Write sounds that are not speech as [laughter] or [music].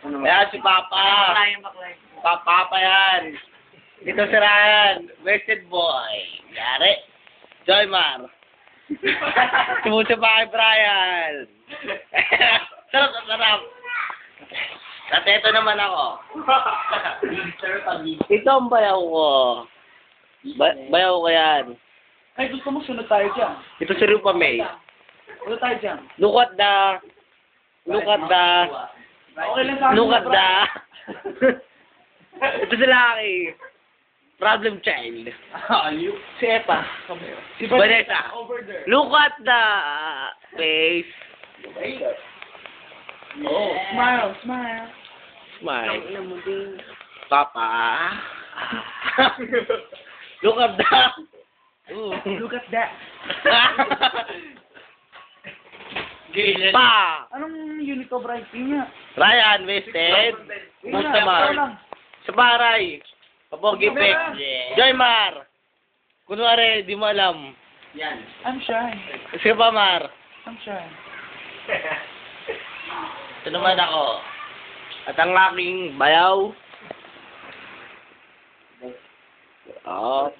Ayan si Papa. Papa pa yan. Ito si Ryan. Wasted boy. Yari. Joymar. Sumuso [laughs] pa kay Brian. [laughs] sarap, sarap. At ito naman ako. Ito ang bayaw ko. Ba bayaw ko yan. Ay, gusto mo sunod tayo dyan. Ito si Rupa May. Sunod tayo dyan. Look at the... Look at the... Okay lang [laughs] sa akin. Look at the... Ito si Lucky. Problem child. Aliw. Si Epa. Si Vanessa. Over there. Look at the face. Oh, smile, smile. Smile. Papa. Look at the... Ooh. Look at that. Pa! Anong unit of writing niya? Ryan, wasted. Yun Basta lang, Mar. ikaw lang. Sa Paray. Papogi Pek. Joymar. Kunwari, di mo alam. I'm shy. Sige pa, Mar. I'm shy. Ito naman ako. At ang aking bayaw. Oh.